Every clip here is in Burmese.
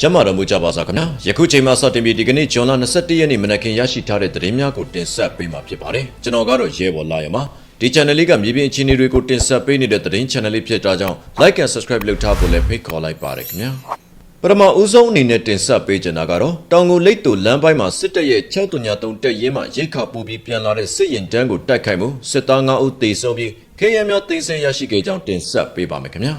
ကျမ်းမာတော်မူကြပါစားခင်ဗျာယခုချိန်မှာစတင်ပြီးဒီကနေ့ဇွန်လ21ရက်နေ့မနက်ခင်းရရှိထားတဲ့သတင်းများကိုတင်ဆက်ပေးမှာဖြစ်ပါတယ်ကျွန်တော်ကတော့ရဲဘော်လာရမှာဒီ channel လေးကမြေပြင်အခြေအနေတွေကိုတင်ဆက်ပေးနေတဲ့သတင်း channel လေးဖြစ်တာကြောင့် like and subscribe လုပ်ထားဖို့လည်းဖိတ်ခေါ်လိုက်ပါတယ်ခင်ဗျာပထမဦးဆုံးအနေနဲ့တင်ဆက်ပေးချင်တာကတော့တောင်ကိုလိတ်တူလမ်းပိုင်းမှာစစ်တပ်ရဲ့633တက်ရင်မှရိတ်ခါပူပြီးပြန်လာတဲ့စစ်ရင်တန်းကိုတိုက်ခိုက်မှုစစ်သား9ဦးသေဆုံးပြီးခေရများသိမ်းဆည်းရရှိခဲ့ကြောင်းတင်ဆက်ပေးပါမယ်ခင်ဗျာ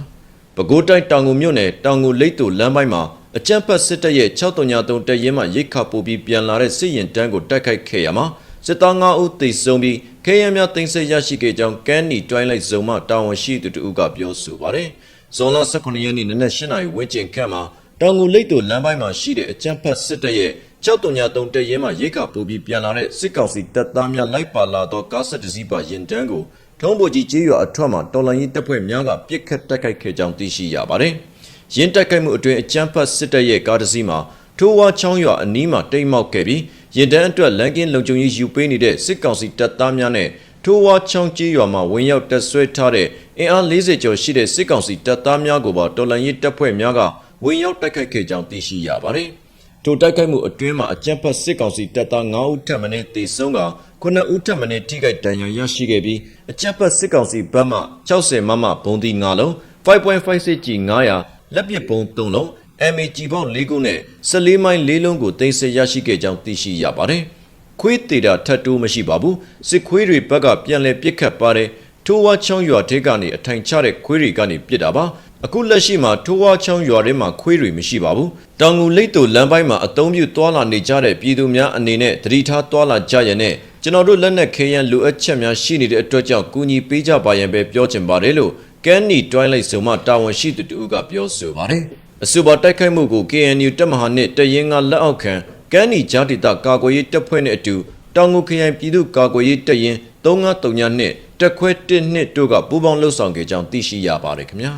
ပဲခူးတိုင်းတောင်ငူမြို့နယ်တောင်ငူလိတ်တူလမ်းပိုင်းမှာ အကြမ်းဖက်စစ်တပ်ရဲ့633တပ်ရင်းမှရိတ်ခါပို့ပြီးပြန်လာတဲ့စစ်ရင်တန်းကိုတိုက်ခိုက်ခဲ့ရမှာစစ်သား9ဦးသေဆုံးပြီးခဲယမ်းများတင်ဆက်ရရှိခဲ့ကြောင်းကန်းနီတွိုင်းလိုက်ဇုံမှတာဝန်ရှိသူတို့ကပြောဆိုပါတယ်။ဇွန်လ18ရက်နေ့နနက်8:00နာရီဝန်းကျင်ခန့်မှာတောင်ငူလိတ်တူလမ်းပိုင်းမှာရှိတဲ့အကြမ်းဖက်စစ်တပ်ရဲ့633တပ်ရင်းမှရိတ်ခါပို့ပြီးပြန်လာတဲ့စစ်ကောင်စီတပ်သားများလိုက်ပါလာသောကားဆက်တစ်စီးပါရင်တန်းကိုထုံးပေါ်ကြီးကျေးရွာအထွတ်မှာတော်လန်ရေးတပ်ဖွဲ့များကပြစ်ခတ်တိုက်ခိုက်ခဲ့ကြောင်းသိရှိရပါတယ်။ ရင်းတိုက်ခိုက်မှုအတွင်းအကြမ်းဖက်စစ်တပ်ရဲ့ကားတစ်စီးမှာထိုးဝါချောင်းရွာအနီးမှာတိတ်မောက်ခဲ့ပြီးရင်တန်းအတွက်လန်ကင်းလုံခြုံရေးယူပေးနေတဲ့စစ်ကောင်စီတပ်သားများနဲ့ထိုးဝါချောင်းကျေးရွာမှာဝင်ရောက်တပ်ဆွဲထားတဲ့အင်အား40ကျော်ရှိတဲ့စစ်ကောင်စီတပ်သားများကိုပါတော်လန်ရေးတပ်ဖွဲ့များကဝင်ရောက်တိုက်ခိုက်ခဲ့ကြောင်းသိရှိရပါတယ်။ထိုတိုက်ခိုက်မှုအတွင်းမှာအကြမ်းဖက်စစ်ကောင်စီတပ်သား9ဦးထပ်မံတေဆုံးက9ဦးထပ်မံထိခိုက်ဒဏ်ရာရရှိခဲ့ပြီးအကြမ်းဖက်စစ်ကောင်စီဘက်မှ60မမဘုံဒီ9လုံး5.56 G 900 လက်ပစ်ဘုံ3လုံး MAG ပေါင်း4ခုနဲ့14မိုင်4လုံးကိုတင်ဆက်ရရှိခဲ့ကြောင်းသိရှိရပါတယ်။ခွေးတေတာထတ်တိုးမရှိပါဘူးစစ်ခွေးတွေဘက်ကပြန်လည်ပစ်ခတ်ပါတယ်ထိုးဝါချောင်းရွာထဲကနေအထိုင်ချတဲ့ခွေးတွေကနေပစ်တာပါအခုလက်ရှိမှာထိုးဝါချောင်းရွာထဲမှာခွေးတွေမရှိပါဘူးတောင်ငူလိတ်တူလမ်းပိုင်းမှာအုံပြုသွာလာနေကြတဲ့ပြည်သူများအနေနဲ့တတိထားသွာလာကြရတဲ့ကျွန်တော်တို့လက်နက်ခဲယမ်းလိုအပ်ချက်များရှိနေတဲ့အတွက်ကြောင့်ကူညီပေးကြပါရန်ပဲပြောချင်ပါတယ်လို့ ကန်နီတွိုင်းလိုက်ဆိုမှတာဝန်ရှိသူတူကပြောဆိုပါတယ်အဆိုပါတိုက်ခိုက်မှုကို KNU တပ်မဟာနဲ့တရင်ကလက်အောက်ခံကန်နီဂျာတိတကာကွယ်ရေးတပ်ဖွဲ့နဲ့အတူတောင်ငူခရိုင်ပြည်သူ့ကာကွယ်ရေးတပ်ရင်3939နဲ့တက်ခွဲ1နှစ်တို့ကပူးပေါင်းလှုပ်ဆောင်ခဲ့ကြောင်းသိရှိရပါတယ်ခင်ဗျာ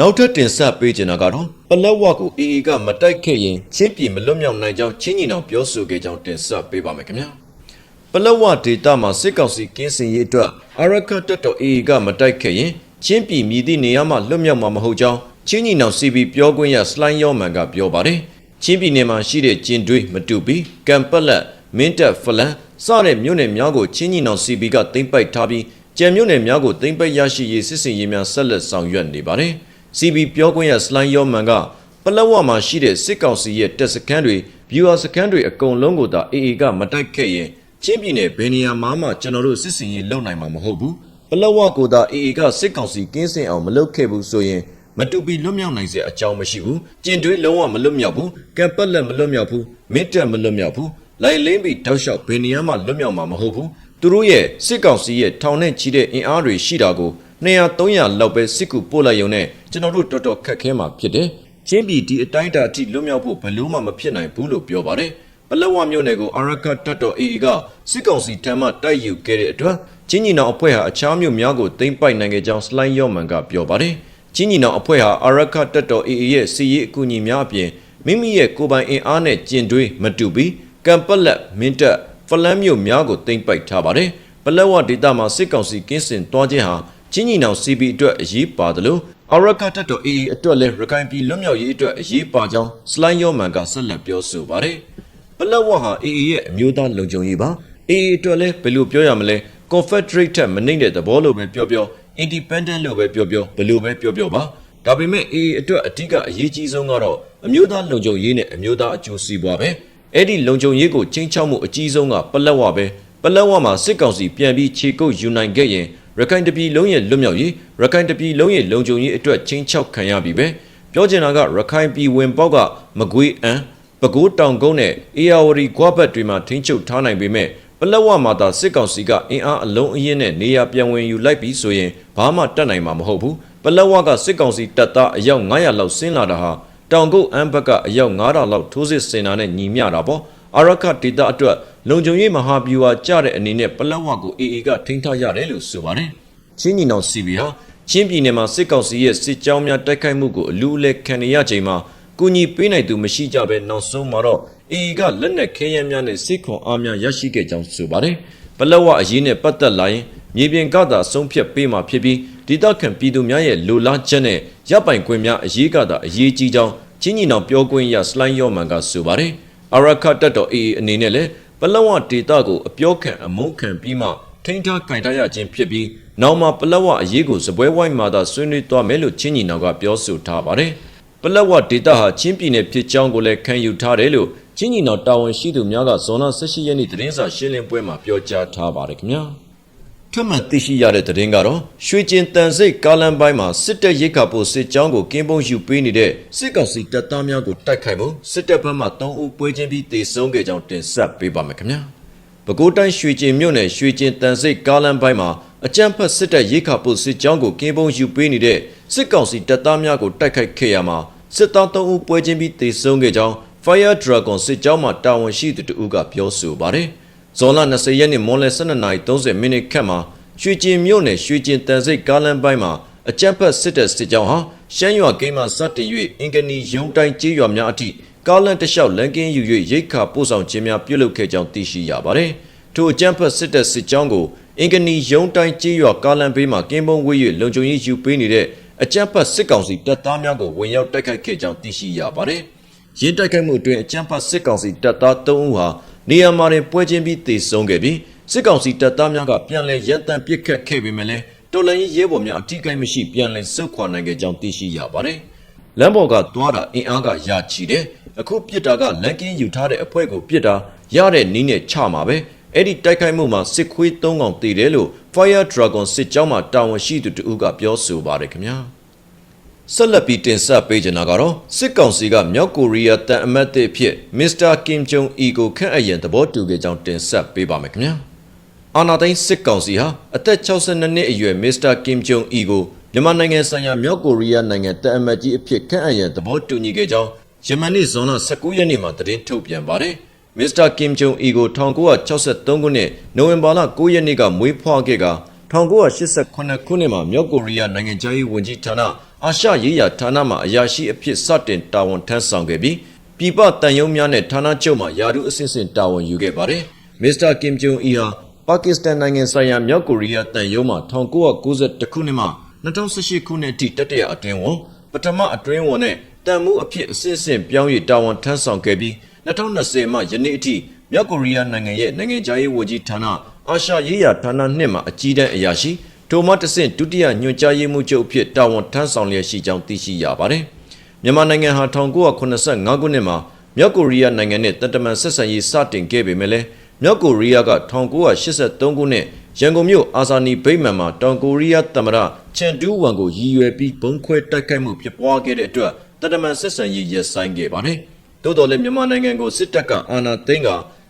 နောက်ထပ်တင်ဆက်ပေးချင်တာကတော့ပလက်ဝကို AA ကမတိုက်ခဲ့ရင်ချင်းပြည်မလွတ်မြောက်နိုင်ကြောင်းချင်းညီနောင်ပြောဆိုခဲ့ကြောင်းတင်ဆက်ပေးပါမယ်ခင်ဗျာပလက်ဝဒေတာမှာစစ်ကောင်စီကင်းစင်ရေးအတွက်အရကတက်တော် AA ကမတိုက်ခဲ့ရင် ချင်းပြည်မြည်သည့်နေရာမှာလွတ်မြောက်မှာမဟုတ်ကြောင်းချင်းညီနောင် CB ပြောခွင့်ရစလိုင်းယောမန်ကပြောပါတယ်ချင်းပြည်နယ်မှာရှိတဲ့ကျင်တွေးမတူပီကံပက်လက်မင်းတပ်ဖလန်စတဲ့မြို့နယ်များကိုချင်းညီနောင် CB ကသိမ်းပိုက်ထားပြီးကြံမြို့နယ်များကိုသိမ်းပိုက်ရရှိရေးစစ်စင်ရေးများဆက်လက်ဆောင်ရွက်နေပါတယ်။ CB ပြောခွင့်ရစလိုင်းယောမန်ကပလက်ဝမှာရှိတဲ့စစ်ကောင်စီရဲ့တပ်စခန်းတွေဗျူဟာစခန်းတွေအကုန်လုံးကိုသာ AA ကမတိုက်ခဲ့ရင်ချင်းပြည်နယ်ဘယ်နေရာမှမှကျွန်တော်တို့စစ်စင်ရေးလုပ်နိုင်မှာမဟုတ်ဘူး။ပ လက်ဝကိုသာ AA ကစစ်ကောင်စီကင်းစင်အောင်မလုပ်ခဲ့ဘူးဆိုရင်မတူပီလွတ်မြောက်နိုင်စေအကြောင်းမရှိဘူး။ကျင်တွေးလုံးဝမလွတ်မြောက်ဘူး။ကံပက်လက်မလွတ်မြောက်ဘူး။မင်းတက်မလွတ်မြောက်ဘူး။လိုက်လင်းပြီးတောက်လျှောက်ဘယ်နေရာမှလွတ်မြောက်မှာမဟုတ်ဘူး။သူတို့ရဲ့စစ်ကောင်စီရဲ့ထောင်နဲ့ချီတဲ့အင်အားတွေရှိတာကို200 300လောက်ပဲစစ်ကူပို့လိုက်ရုံနဲ့ကျွန်တော်တို့တော်တော်ခက်ခဲမှာဖြစ်တယ်။ချင်းပြည်ဒီအတိုင်းအတာအထိလွတ်မြောက်ဖို့ဘယ်လို့မှမဖြစ်နိုင်ဘူးလို့ပြောပါတယ်။ပလက်ဝမြို့နယ်ကိုအာရကတ်တပ်တော် AA ကစစ်ကောင်စီထံမှတိုက်ယူခဲ့တဲ့အတွက် ချင်းညီနောင်အဖွဲ့ဟာအခြားမြို့များကိုသိမ်းပိုက်နိုင်ခဲ့ကြောင်းစလိုင်းယော့မန်ကပြောပါတယ်။ချင်းညီနောင်အဖွဲ့ဟာအာရကတ်တပ်တော် AA ရဲ့စီရေးအကူအညီများအပြင်မိမိရဲ့ကိုယ်ပိုင်အင်အားနဲ့ကျင်တွေးမတူပြီးကံပက်လက်မင်းတပ်ဖလန်းမြို့များကိုသိမ်းပိုက်ထားပါတယ်။ပလက်ဝဒေသမှာစစ်ကောင်စီကင်းစင်တွားခြင်းဟာချင်းညီနောင် CB အတွက်အရေးပါတယ်လို့အရကတ်တော် AA အတွက်လည်းရခိုင်ပြည်လွတ်မြောက်ရေးအတွက်အရေးပါကြောင်းစလိုင်းယော့မန်ကဆက်လက်ပြောဆိုပါတယ်။ပလက်ဝဟာ AA ရဲ့အမျိုးသားလုံခြုံရေးပါ။ AA အတွက်လည်းဘယ်လိုပြောရမလဲ Confederate ထက်မနှိမ့်တဲ့သဘောလို့ပဲပြောပြော Independent လို့ပဲပြောပြောဘယ်လိုပဲပြောပြောပါ။ဒါပေမဲ့ AA အတွက်အထူးကအရေးကြီးဆုံးကတော့အမျိုးသားလုံခြုံရေးနဲ့အမျိုးသားအကျိုးစီးပွားပဲ။အဲ့ဒီလုံခြုံရေးကိုချင်းချောက်မှုအကြီးဆုံးကပလက်ဝပဲ။ပလက်ဝမှာစစ်ကောင်စီပြန်ပြီးခြေကုပ်ယူနိုင်ခဲ့ရင်ရခိုင်တပြည်လုံးရဲ့လွတ်မြောက်ရေးရခိုင်တပြည်လုံးရဲ့လုံခြုံရေးအတွက်ချင်းချောက်ခံရပြီပဲပြောချင်တာကရခိုင်ပြည်ဝင်ပေါက်ကမကွေးအန်ပဲခူးတောင်ကုန်းနဲ့အေယာဝတီကွာဘတ်တွေမှာထိန်းချုပ်ထားနိုင်ပေမဲ့ပ လက်ဝမှာသာစစ်ကောင်စီကအင်အားအလုံးအင်းနဲ့နေရာပြန်ဝင်ယူလိုက်ပြီးဆိုရင်ဘာမှတတ်နိုင်မှာမဟုတ်ဘူးပလက်ဝကစစ်ကောင်စီတပ်သားအယောက်900လောက်ဆင်းလာတာဟာတောင်ကုန်းအန်ဘက်ကအယောက်9000လောက်ထိုးစစ်ဆင်တာနဲ့ညီမျှတာပေါ့အာရခဒေတာအတွက်လုံခြုံရေးမဟာဗျူဟာကြတဲ့အနေနဲ့ပလက်ဝကို AA ကထိန်းထားရတယ်လို့ဆိုပါတယ်။ချင်းညီနောင် CB ဟာချင်းပြည်နယ်မှာစစ်ကောင်စီရဲ့စစ်ကြောင်းများတိုက်ခိုက်မှုကိုအလူအလဲခံနေရချိန်မှာကုညီပေးနိုင်သူမရှိကြဘဲနောက်ဆုံးမှာတော့ AA ကလက်နက်ခဲယမ်းများနဲ့စစ်ခွန်အားများရရှိခဲ့ကြောင်းဆိုပါတယ်။ပလက်ဝအရေးနဲ့ပတ်သက်လာရင်မြေပြင်ကသာဆုံးဖြတ်ပေးမှာဖြစ်ပြီးဒေသခံပြည်သူများရဲ့လိုလားချက်နဲ့ရပ်ပိုင်ခွင့်များအရေးကသာအရေးကြီးကြောင်းချင်းညီနောင်ပြောခွင့်ရစလိုင်းယောမန်ကဆိုပါတယ်အာရခတ်တက်တော် AA အနေနဲ့လည်းပလောဝဒေတာကိုအပြောခံအမုန်းခံပြီးမှထိန်းထားကင်ထားရခြင်းဖြစ်ပြီးနောက်မှာပလောဝအရေးကိုစပွဲဝိုင်းမှာသာဆွေးနွေးသွားမယ်လို့ချင်းညီနောင်ကပြောဆိုထားပါတယ်ပလောဝဒေတာဟာချင်းပြည်နယ်ဖြစ်ကြောင်းကိုလည်းခံယူထားတယ်လို့ ချင်းညီနောင်တာဝန်ရှိသူများကဇွန်လ18ရက်နေ့သတင်းစာရှင်းလင်းပွဲမှာပြောကြားထားပါတယ်ခင်ဗျာထပ်မံသိရှိရတဲ့သတင်းကတော့ရွှေကျင်တန်စိတ်ကားလမ်းပိုင်းမှာစစ်တပ်ရိတ်ခါပို့စစ်ကြောင်းကိုကင်းပုံယူပေးနေတဲ့စစ်ကောင်စီတပ်သားများကိုတိုက်ခိုက်မှုစစ်တပ်ဘက်မှ3ဦးပွဲချင်းပြီးတေဆုံးခဲ့ကြောင်းတင်ဆက်ပေးပါမယ်ခင်ဗျာ။ပဲခူးတိုင်းရွှေကျင်မြို့နယ်ရွှေကျင်တန်စိတ်ကားလမ်းပိုင်းမှာအကြမ်းဖက်စစ်တပ်ရိတ်ခါပို့စစ်ကြောင်းကိုကင်းပုံယူပေးနေတဲ့စစ်ကောင်စီတပ်သားများကိုတိုက်ခိုက်ခဲ့ရမှာစစ်သား3ဦးပွဲချင်းပြီးတေဆုံးခဲ့ကြောင်း Fire Dragon စစ်ကြောင်းမှတာဝန်ရှိသူတဦးကပြောဆိုပါတယ်။ဇွန်လ20ရက်နေ့မွန်လယ်12:30မိနစ်ခန့်မှာရွှေကျင်မြို့နယ်ရွှေကျင်တန်စိတ်ကားလမ်းပိုင်းမှာအကြမ်းဖက်စစ်တပ်စစ်ကြောင်းဟာရှမ်းရွာကိန်းမှာစတင်၍အင်ကနီရုံတိုင်းကျေးရွာများအထိကားလမ်းတစ်လျှောက်လမ်းကင်းယူ၍ရိတ်ခါပို့ဆောင်ခြင်းများပြုလုပ်ခဲ့ကြောင်းသိရှိရပါတယ်။ထိုအကြမ်းဖက်စစ်တပ်စစ်ကြောင်းကိုအင်ကနီရုံတိုင်းကျေးရွာကားလမ်းဘေးမှာကင်းပုံဝေး၍လုံခြုံရေးယူပေးနေတဲ့အကြမ်းဖက်စစ်ကောင်စီတပ်သားများကိုဝင်ရောက်တိုက်ခိုက်ခဲ့ကြောင်းသိရှိရပါတယ်။ ရင်းတိုက်ခိုက်မှုအတွင်းအကြမ်းဖက်စစ်ကောင်စီတပ်သား3ဦးဟာနေရာမှာတင်ပွဲချင်းပြီးတေဆုံးခဲ့ပြီးစစ်ကောင်စီတပ်သားများကပြန်လည်ရန်တမ်းပစ်ခတ်ခဲ့ပေမဲ့လည်းတော်လိုင်းရဲဘော်များအထိကိမရှိပြန်လည်ဆုတ်ခွာနိုင်ခဲ့ကြောင်းသိရှိရပါတယ်။လမ်းပေါ်ကသွားတာအင်အားကရချီတယ်။အခုပြစ်တာကလန်ကင်းယူထားတဲ့အဖွဲ့ကိုပြစ်တာရတဲ့နီးနဲ့ချမှာပဲ။အဲ့ဒီတိုက်ခိုက်မှုမှာစစ်ခွေး၃កောင်တည်တယ်လို့ Fire Dragon စစ်ကြောင်းမှတာဝန်ရှိသူတဦးကပြောဆိုပါတယ်ခင်ဗျာ။ ဆက်လက်ပြီးတင်ဆက်ပေးချင်တာကတော့စစ်ကောင်စီကမြောက်ကိုရီးယားတန်အမတ်တစ်အဖြစ်မစ္စတာကင်ဂျုံအီကိုခန့်အပ်ရန်သဘောတူခဲ့ကြောင်းတင်ဆက်ပေးပါမယ်ခင်ဗျာအာနာသိန်းစစ်ကောင်စီဟာအသက်62နှစ်အရွယ်မစ္စတာကင်ဂျုံအီကိုမြန်မာနိုင်ငံဆိုင်ရာမြောက်ကိုရီးယားနိုင်ငံတန်အမတ်ကြီးအဖြစ်ခန့်အပ်ရန်သဘောတူညီခဲ့ကြောင်းယမန်နေ့ဇွန်လ19ရက်နေ့မှာသတင်းထုတ်ပြန်ပါတယ်မစ္စတာကင်ဂျုံအီကို1963ခုနှစ်နိုဝင်ဘာလ9ရက်နေ့ကမွေးဖွားခဲ့က1988ခုနှစ်မှာမြောက်ကိုရီးယားနိုင်ငံခြားရေးဝန်ကြီးဌာန အာရှရေးရာဌာနမှအရာရှိအဖြစ်စတင်တာဝန်ထမ်းဆောင်ခဲ့ပြီးပြည်ပတန်ယုံများနဲ့ဌာနချုပ်မှယာရုအဆင့်ဆင့်တာဝန်ယူခဲ့ပါတယ်။မစ္စတာကင်ဂျုံအီဟာပါကစ္စတန်နိုင်ငံဆိုင်ရာမြောက်ကိုရီးယားတန်ယုံမှ1992ခုနှစ်မှ2018ခုနှစ်အထိတတိယအတွင်းဝန်ပထမအတွင်းဝန်နဲ့တန်မှုအဖြစ်အဆင့်ဆင့်ပြောင်း၍တာဝန်ထမ်းဆောင်ခဲ့ပြီး2020မှယနေ့အထိမြောက်ကိုရီးယားနိုင်ငံရဲ့နိုင်ငံခြားရေးဝန်ကြီးဌာနအာရှရေးရာဌာနနှစ်မှာအကြီးတန်းအရာရှိ ထိုမှတဆင့်ဒုတိယညွှန်ကြားရေးမှူးချုပ်အဖြစ်တာဝန်ထမ်းဆောင်လျက်ရှိကြောင်းသိရှိရပါတယ်။မြန်မာနိုင်ငံဟာ1985ခုနှစ်မှာမြောက်ကိုရီးယားနိုင်ငံနဲ့တပ်တမန်ဆက်ဆံရေးစတင်ခဲ့ပေမဲ့လည်းမြောက်ကိုရီးယားက1983ခုနှစ်ရန်ကုန်မြို့အာဇာနည်ဗိမာန်မှာတောင်ကိုရီးယားသမ္မတချန်ဒူးဝမ်ကိုရည်ရွယ်ပြီးဘုံခွဲတိုက်ခိုက်မှုဖြစ်ပွားခဲ့တဲ့အတွက်တပ်တမန်ဆက်ဆံရေးရပ်ဆိုင်းခဲ့ပါတယ်။သို့တော်လည်းမြန်မာနိုင်ငံကိုစစ်တပ်ကအာဏာသိမ်းက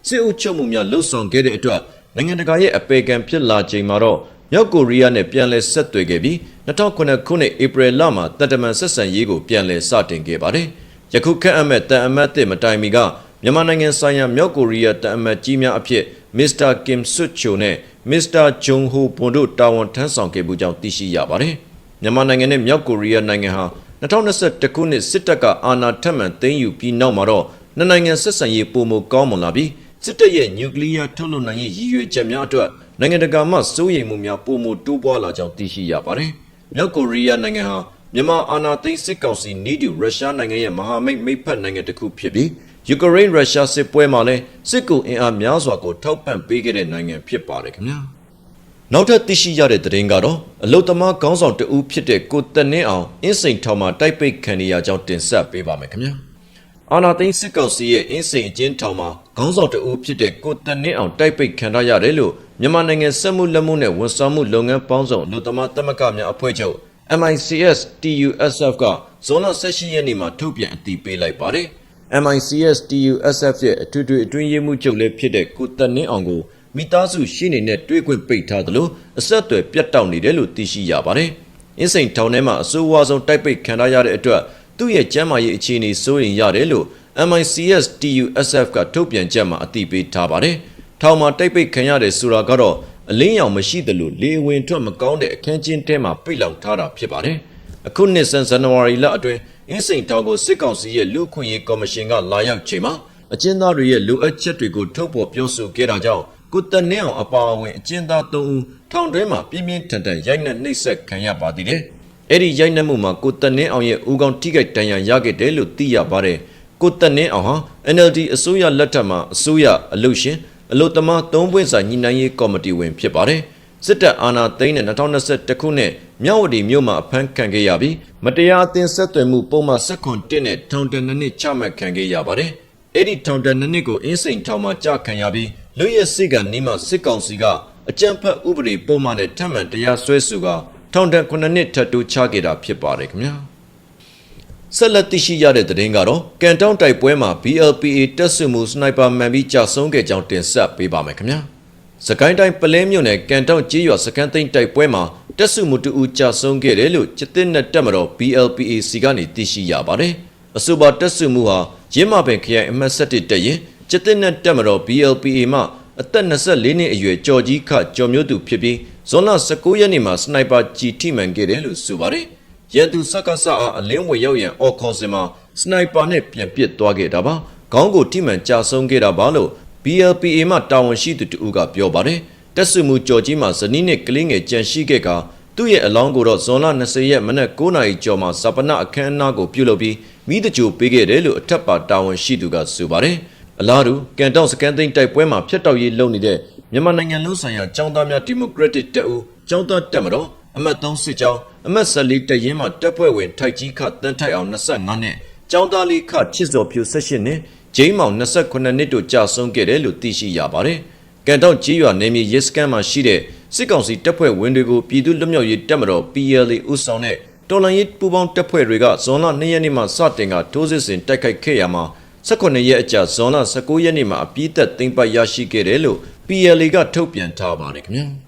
စစ်အုပ်ချုပ်မှုများလှုပ်ဆောင်ခဲ့တဲ့အတွက်နိုင်ငံတကာရဲ့အပေကံဖြစ်လာချိန်မှာတော့ မြောက်ကိုရီးယားနဲ့ပြန်လည်ဆက်သွယ်ခဲ့ပြီး2009ခုနှစ်ဧပြီလမှာတပ်တမန်ဆက်ဆံရေးကိုပြန်လည်စတင်ခဲ့ပါတယ်။ယခုခန့်အပ်မဲ့တန်အမတ်တစ်မတိုင်မီကမြန်မာနိုင်ငံဆိုင်ရာမြောက်ကိုရီးယားတန်အမတ်ကြီးများအဖြစ်မစ္စတာကင်ဆွတ်ချိုနဲ့မစ္စတာဂျုံဟိုပွန်တို့တာဝန်ထမ်းဆောင်ခဲ့မှုကြောင့်သိရှိရပါတယ်။မြန်မာနိုင်ငံနဲ့မြောက်ကိုရီးယားနိုင်ငံဟာ2021ခုနှစ်စစ်တပ်ကအာဏာထပ်မံသိမ်းယူပြီးနောက်မှာတော့နှစ်နိုင်ငံဆက်ဆံရေးပုံမကောင်းမွန်လာပြီးစစ်တပ်ရဲ့နျူကလ িয়ার ထုတ်လုပ်နိုင်ရေးရည်ရွယ်ချက်များအတွက် နိုင်ငံတကာမှစိုးရိမ်မှုများပုံမတိုးပွားလာကြောင်းသိရှိရပါတယ်။မြောက်ကိုရီးယားနိုင်ငံဟာမြန်မာအာဏာသိမ်းစစ်ကောင်စီနီးတူရုရှားနိုင်ငံရဲ့မဟာမိတ်မိတ်ဖက်နိုင်ငံတစ်ခုဖြစ်ပြီးယူကရိန်းရုရှားစစ်ပွဲမှာလည်းစစ်ကူအင်အားများစွာကိုထောက်ပံ့ပေးခဲ့တဲ့နိုင်ငံဖြစ်ပါတယ်ခင်ဗျာ။နောက်ထပ်သိရှိရတဲ့သတင်းကတော့အလုတ်သမားခေါင်းဆောင်တဦးဖြစ်တဲ့ကိုတနင်းအောင်အင်းစိန်ထောင်မှာတိုက်ပိတ်ခံရကြောင်းတင်ဆက်ပေးပါမယ်ခင်ဗျာ။အာနာသိန်းစစ်ကောင်စီရဲ့အင်းစိန်အကျဉ်းထောင်မှာခေါင်းဆောင်တဦးဖြစ်တဲ့ကိုတနင်းအောင်တိုက်ပိတ်ခံရရတယ်လို့ မြန်မာနိုင်ငံစက်မှုလက်မှုနဲ့ဝန်ဆောင်မှုလုပ်ငန်းပေါင်းစုံအလုတ်သမားတမကများအဖွဲ့ချုပ် MICS TUSF ကဇွန်လ18ရက်နေ့မှာထုတ်ပြန်အတည်ပြုလိုက်ပါတယ်။ MICS TUSF ရဲ့အထွေထွေအတွင်းရေးမှူးချုပ်လည်းဖြစ်တဲ့ကိုတနင်းအောင်ကိုမိသားစုရှိနေတဲ့တွေ့ခွင့်ပိတ်ထားသလိုအဆက်အသွယ်ပြတ်တောက်နေတယ်လို့သိရှိရပါတယ်။အင်းစိန်ထောင်ထဲမှာအဆိုးဝါးဆုံးတိုက်ပိတ်ခံရတဲ့အတွက်သူ့ရဲ့ကျန်းမာရေးအခြေအနေစိုးရိမ်ရတယ်လို့ MICS TUSF ကထုတ်ပြန်ချက်မှာအတည်ပြုထားပါတယ်။ ထောင်မှာတိုက်ပိတ်ခံရတယ်ဆိုတာကတော့အလင်းရောင်မရှိသလိုလေဝင်ထွက်မကောင်းတဲ့အခန်းကျင်းထဲမှာပိတ်လောင်ထားတာဖြစ်ပါတယ်။အခုနှစ်ဆန်းဇန်နဝါရီလအတွင်းအင်းစိန်ထောင်ကိုစစ်ကောင်စီရဲ့လူခွင့်ရေးကော်မရှင်ကလာရောက်ချိန်မှာအကျဉ်းသားတွေရဲ့လိုအပ်ချက်တွေကိုထုတ်ဖော်ပြောဆိုခဲ့တာကြောင့်ကိုတနင်းအောင်အပါအဝင်အကျဉ်းသား၃ဦးထောင်ထဲမှာပြင်းပြင်းထန်ထန်ရိုက်နှက်နှိပ်စက်ခံရပါသေးတယ်။အဲ့ဒီရိုက်နှက်မှုမှာကိုတက်နင်းအောင်ရဲ့ဦးခေါင်းထိခိုက်ဒဏ်ရာရခဲ့တယ်လို့သိရပါတယ်ကိုတက်နင်းအောင်ဟာ NLD အစိုးရလက်ထက်မှာအစိုးရအလို့ရှင် အလို့သမားသုံးပွင့်စာညှိနှိုင်းရေးကော်မတီဝင်ဖြစ်ပါတယ်စစ်တပ်အာဏာသိမ်းတဲ့2021ခုနှစ်မြောက်ဝတီမြို့မှာအဖမ်းခံခဲ့ရပြီးမတရားအသင်းဆက်သွယ်မှုပုံမှန်19နဲ့ထောင်ဒဏ်နှစ်နှစ်ချမှတ်ခံခဲ့ရပါတယ်အဲ့ဒီထောင်ဒဏ်နှစ်နှစ်ကိုအင်းစိန်ထောင်မှာကြာခံရပြီးလူရဲစစ်ကနေမှစစ်ကောင်စီကအကြမ်းဖက်ဥပဒေပုံမှန်နဲ့ထပ်မံတရားစွဲဆိုကထောင်ဒဏ်9နှစ်ထပ်တိုးချခဲ့တာဖြစ်ပါတယ်ခင်ဗျာ ဆက်လက်သိရှိရတဲ့သတင်းကတော့ကန်တောင်းတိုက်ပွဲမှာ BLPA တက်ဆွမှုစနိုက်ပါမှန်ပြီးကြာဆုံးခဲ့ကြောင်းတင်ဆက်ပေးပါမယ်ခင်ဗျာစကိုင်းတိုင်းပလဲမြို့နယ်ကန်တောင်းကြေးရွာစကန်သိန်းတိုက်ပွဲမှာတက်ဆွမှုတူဦးကြာဆုံးခဲ့တယ်လို့စစ်တပ်နဲ့တက်မတော် BLPA စီကနေသိရှိရပါတယ်အဆိုပါတက်ဆွမှုဟာရင်းမပင်ခရိုင်အမှတ်7တက်ရင်စစ်တပ်နဲ့တက်မတော် BLPA မှအသက်24နှစ်အရွယ်ကြော်ကြီးခကျော်မျိုးသူဖြစ်ပြီးဇွန်လ19ရက်နေ့မှာစနိုက်ပါကြီးထိမှန်ခဲ့တယ်လို့ဆိုပါတယ်။ ရန်သူစက္ကစအားအလင်းဝေရောက်ရန်အော်ခေါ်စင်မှာစနိုက်ပါနဲ့ပြန်ပစ်သွားခဲ့တာပါ။ခေါင်းကိုထိမှန်ကြာဆုံးခဲ့တာပါလို့ BLPA မှတာဝန်ရှိသူတူကပြောပါတယ်။တက်ဆွမှုကြော်ကြီးမှာဇနီးနဲ့ကလေးငယ်ကြန့်ရှိခဲ့ကသူ့ရဲ့အလောင်းကိုတော့ဇွန်လ20ရက်မနက်9:00နာရီကျော်မှာစပနအခမ်းအနားကိုပြုလုပ်ပြီးမိတကြိုပေးခဲ့တယ်လို့အထက်ပါတာဝန်ရှိသူကဆိုပါတယ်။အလားတူကန်တောင်စကန်သိန်းတိုက်ပွဲမှာဖျက်တောက်ရေးလုပ်နေတဲ့မြန်မာနိုင်ငံလုံးဆိုင်ရာចောင်းသားများဒီမိုကရက်တစ်တပ်ဦးចောင်းသားတပ်မတော် အမတ်3စစ်ကြောင်းအမတ်14တပ်ရင်းမှတပ်ဖွဲ့ဝင်ထိုက်ကြီးခတန်းထိုက်အောင်25နှစ်ចောင်းသားလေးခချစ်စော်ဖြူ18နှစ်ဂျိမ်းမောင်28နှစ်တို့ကြာဆုံးခဲ့တယ်လို့သိရှိရပါတယ်။ကန်တောင်ကြီးရွာနေမြေရဲစခန်းမှာရှိတဲ့စစ်ကောင်စီတပ်ဖွဲ့ဝင်တွေကိုပြည်သူ့လွတ်မြောက်ရေးတပ်မတော် PLA ဦးဆောင်တဲ့တော်လှန်ရေးပူးပေါင်းတပ်ဖွဲ့တွေကဇွန်လ2ရက်နေ့မှာစတင်ကထိုးစစ်ဆင်တိုက်ခိုက်ခဲ့ရမှာ18ရက်အကြာဇွန်လ19ရက်နေ့မှာအပြည့်သက်သိမ်းပိုက်ရရှိခဲ့တယ်လို့ PLA ကထုတ်ပြန်ထားပါတယ်ခင်ဗျာ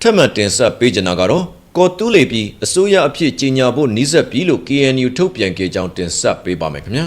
ထက်မှတ်တင်ဆက်ပေးကြတာကတော့ကော်တူးလေပြီးအစိုးရအဖြစ်ကြီးညာဖို့နှီးဆက်ပြီးလို့ KNU ထုတ်ပြန်ခဲ့ကြောင်းတင်ဆက်ပေးပါမယ်ခင်ဗျာ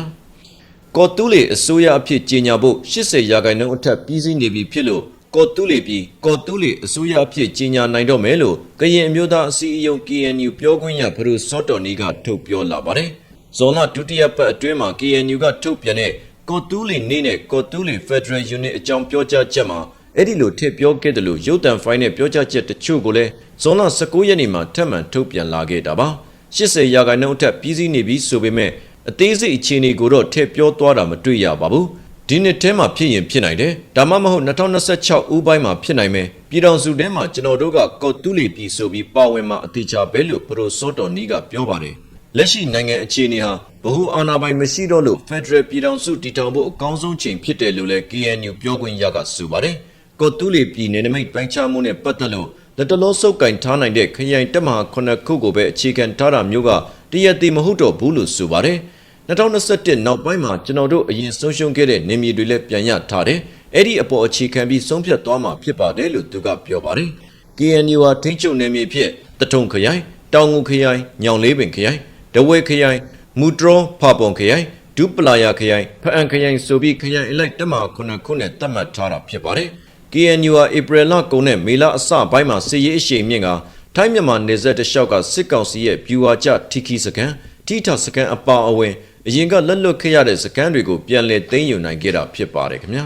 ကော်တူးလေအစိုးရအဖြစ်ကြီးညာဖို့80ရာခိုင်နှုန်းအထက်ပြီးစီးနေပြီဖြစ်လို့ကော်တူးလေပြီးကော်တူးလေအစိုးရအဖြစ်ကြီးညာနိုင်တော့မယ်လို့ကရင်အမျိုးသားအစည်းအရုံး KNU ပြောခွင့်ရဖရူစောတော်နီကထုတ်ပြောလာပါတယ်ဇွန်လဒုတိယပတ်အတွင်းမှာ KNU ကထုတ်ပြန်တဲ့ကော်တူးလီနေနဲ့ကော်တူးလီ Federal Unit အကြောင်းပြောကြားချက်မှာ အဲ့ဒီလိုထည့်ပြောခဲ့တယ်လို့ရုပ်တံဖိုင်းနဲ့ပြောကြားချက်တချို့ကိုလည်းဇွန်လ19ရက်နေ့မှာထပ်မံထုတ်ပြန်လာခဲ့တာပါ80ရာခိုင်နှုန်းအထက်ပြည်စည်းနေပြီဆိုပေမဲ့အသေးစိတ်အခြေအနေကိုတော့ထည့်ပြောသွားတာမတွေ့ရပါဘူးဒီနှစ်ထဲမှာဖြစ်ရင်ဖြစ်နိုင်တယ်ဒါမှမဟုတ်2026ဦးပိုင်းမှာဖြစ်နိုင်မယ်ပြည်တော်စုထဲမှာကျွန်တော်တို့ကကော်တူးလီပြည်ဆိုပြီးပါဝင်မှာအသေးချာပဲလို့ပရိုစောတော်နီးကပြောပါတယ်လက်ရှိနိုင်ငံအခြေအနေဟာဗဟုအာဏာပိုင်မရှိတော့လို့ Federal ပြည်ထောင်စုတည်ထောင်ဖို့အကောင်းဆုံးချိန်ဖြစ်တယ်လို့လည်း KNU ပြောခွင့်ရကဆိုပါတယ်။ ကော်တူးလီပြည်နယ်နိမိတ်ပိုင်းခြားမှုနဲ့ပတ်သက်လို့လက်တလုံးစုပ်ကင်ထားနိုင်တဲ့ခရိုင်တက်မဟာခုနှစ်ခုကိုပဲအခြေခံထားတာမျိုးကတရတိမဟုတ်တော့ဘူးလို့ဆိုပါတယ်။2021နောက်ပိုင်းမှာကျွန်တော်တို့အရင်ဆုံးရှုံးခဲ့တဲ့နေမြေတွေလည်းပြန်ရထားတယ်။အဲ့ဒီအပေါ်အခြေခံပြီးဆုံးဖြတ်သွားမှာဖြစ်ပါတယ်လို့သူကပြောပါတယ်။ KNU ဟာထိန်းချုပ်နယ်မြေဖြစ်တထုံခရိုင်တောင်ငူခရိုင်ညောင်လေးပင်ခရိုင်ဒဝဲခရိုင်မူတရောဖာပွန်ခရိုင်ဒူပလာယာခရိုင်ဖအန်ခရိုင်ဆိုပြီးခရိုင်အလိုက်တက်မှာခုနှစ်ခုနဲ့တတ်မှတ်ထားတာဖြစ်ပါတယ်။ KNU ဟာဧပြီလကုန်နဲ့မေလအစပိုင်းမှာစစ်ရေးအရှိန်မြင့်ကထိုင်းမြန်မာနယ်စပ်တလျှောက်ကစစ်ကောင်စီရဲ့ဗျူဟာကျထီခီစကန်ထိထစကန်အပါအဝင်အရင်ကလက်လွတ်ခဲ့ရတဲ့စကန်တွေကိုပြန်လည်သိမ်းယူနိုင်ခဲ့တာဖြစ်ပါတယ်ခင်ဗျာ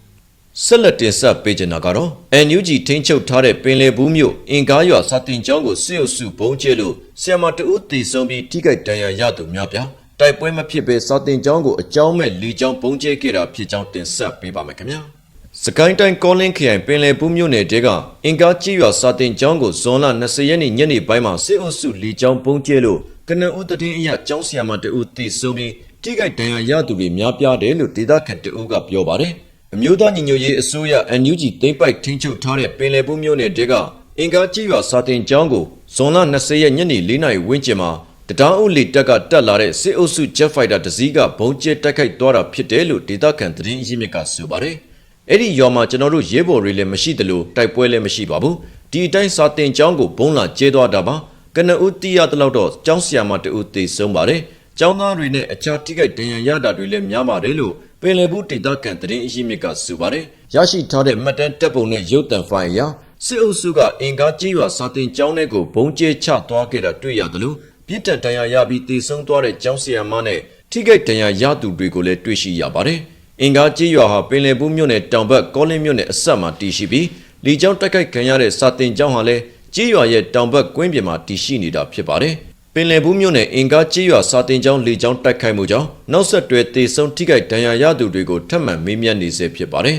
။ဆက်လက်တင်ဆက်ပေးချင်တာကတော့ NUG ထိန်းချုပ်ထားတဲ့ပင်လယ်ဘူးမြို့အင်ကားရွာစာတင်ကျောင်းကိုစစ်အုပ်စုဘုံကျဲလို့ဆီယမတဦးတည်ဆုံပြီးထိခိုက်ဒဏ်ရာရသူများပြားတိုက်ပွဲမဖြစ်ဘဲစာတင်ကျောင်းကိုအကြောင်းမဲ့လီကျောင်းဘုံကျဲခဲ့တာဖြစ်ကြောင်းတင်ဆက်ပေးပါမယ်ခင်ဗျာ။ စကိုင်းတိုင်းကောလင်းခရိုင်ပင်လယ်ဘူးမြို့နယ်တဲကအင်ကားကြီးရွာစာတင်ကျောင်းကိုဇွန်လ20ရက်နေ့ညနေပိုင်းမှာစစ်အုပ်စုလီကျောင်းဘုံကျဲလို့ကနဦးတည်င်းအရကျောင်းဆီယမတဦးတည်ဆုံပြီးထိခိုက်ဒဏ်ရာရသူတွေများပြားတယ်လို့ဒေသခံတဦးကပြောပါတယ်။အမျိုးသားညီညွတ်ရေးအစိုးရ NUG သိမ်းပိုက်ထိန်းချုပ်ထားတဲ့ပင်လယ်ဘူးမြို့နယ်တဲကအင်ကားကြီးရွာစာတင်ကျောင်းကိုဇွန်လ20ရက်ညနေ4နာရီဝန်းကျင်မှာတရားဥလီတက်ကတက်လာတဲ့စစ်အုပ်စု Jet Fighter တစ်စီးကဘုံကျဲတိုက်ခိုက်သွားတာဖြစ်တယ်လို့ဒေသခံသတင်းအရင်းမြစ်ကဆိုပါတယ်။ အဲ့ဒီရွာမှာကျွန်တော်တို့ရဲဘော်တွေလည်းမရှိသလိုတိုက်ပွဲလည်းမရှိပါဘူး။ဒီအတိုင်းစာတင်ကျောင်းကိုဘုံလာကျဲသွားတာပါ။ကနဦးတီးရတလောက်တော့ကျောင်းဆရာမတူတေဆုံးပါတယ်။ကျောင်းသားတွေနဲ့အခြားထိခိုက်ဒဏ်ရာရတာတွေလည်းများပါတယ်လို့ပင်လယ်ဘူးဒေသခံသတင်းအရင်းမြစ်ကဆိုပါတယ်။ရရှိထားတဲ့မှတ်တမ်းတပ်ပုံနဲ့ရုပ်တံဖိုင်အရစစ်အုပ်စုကအင်ကားကြီးရွာစာတင်ကျောင်းထဲကိုဘုံကျဲချသွားခဲ့တာတွေ့ရတယ်လို့ပြစ်ဒဏ်ဒဏ်ရာရပြီးတေဆုံးသွားတဲ့ကျောင်းဆရာမနဲ့ထိခိုက်ဒဏ်ရာရသူတွေကိုလည်းတွေ့ရှိရပါတယ်။ အင်ကားကြီးရွာဟာပင်လယ်ဘူးမြို့နယ်တောင်ဘက်ကောလင်းမြို့နယ်အဆက်မှာတည်ရှိပြီးလီကျောင်းတိုက်ခိုက်ခံရတဲ့စာတင်ကျောင်းဟာလည်းကြေးရွာရဲ့တောင်ဘက်ကွင်းပြင်မှာတည်ရှိနေတာဖြစ်ပါတယ်ပင်လယ်ဘူးမြို့နယ်အင်ကားကြေးရွာစာတင်ကျောင်းလေကျောင်းတိုက်ခိုက်မှုကြောင့်နောက်ဆက်တွဲတေဆုံးထိခိုက်ဒဏ်ရာရသူတွေကိုထပ်မံမေးမြန်းနေစေဖြစ်ပါတယ်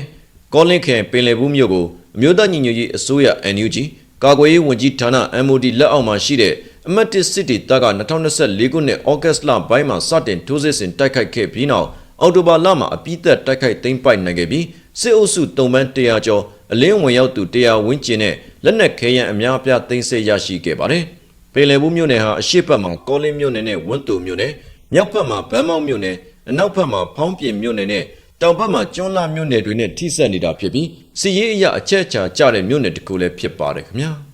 ကောလင်းခရိုင်ပင်လယ်ဘူးမြို့ကိုအမျိုးသားညီညွတ်ရေးအစိုးရ NUG ကာကွယ်ရေးဝန်ကြီးဌာန MOD လက်အောက်မှာရှိတဲ့အမတ်တစ်စစ်တီတပ်က2024ခုနှစ်ဩဂတ်လပိုင်းမှာစတင်ထိုးစစ်ဆင်တိုက်ခိုက်ခဲ့ပြီးနောက် အောက်တိုဘာလမှာအပြည့်သက်တိုက်ခိုက်သိမ်းပိုက်နိုင်ခဲ့ပြီးစစ်အုပ်စုတုံပန်း100ကျော်အလင်းဝင်ရောက်သူ100ဝန်းကျင်နဲ့လက်နက်ခဲယမ်းအများအပြားသိမ်းဆည်းရရှိခဲ့ပါတယ်။ပင်လယ်ဘူးမြို့နယ်ဟာအရှိတ်ဘက်မှာကောလင်းမြို့နယ်နဲ့ဝန်းတူမြို့နယ်မြောက်ဘက်မှာဗန်းမောက်မြို့နယ်အနောက်ဘက်မှာဖောင်းပြင်မြို့နယ်နဲ့တောင်ဘက်မှာကျွန်းလာမြို့နယ်တွေနဲ့ထိစပ်နေတာဖြစ်ပြီးစီရေးအရအချက်အချာကျတဲ့မြို့နယ်တစ်ခုလည်းဖြစ်ပါတယ်ခင်ဗျာ။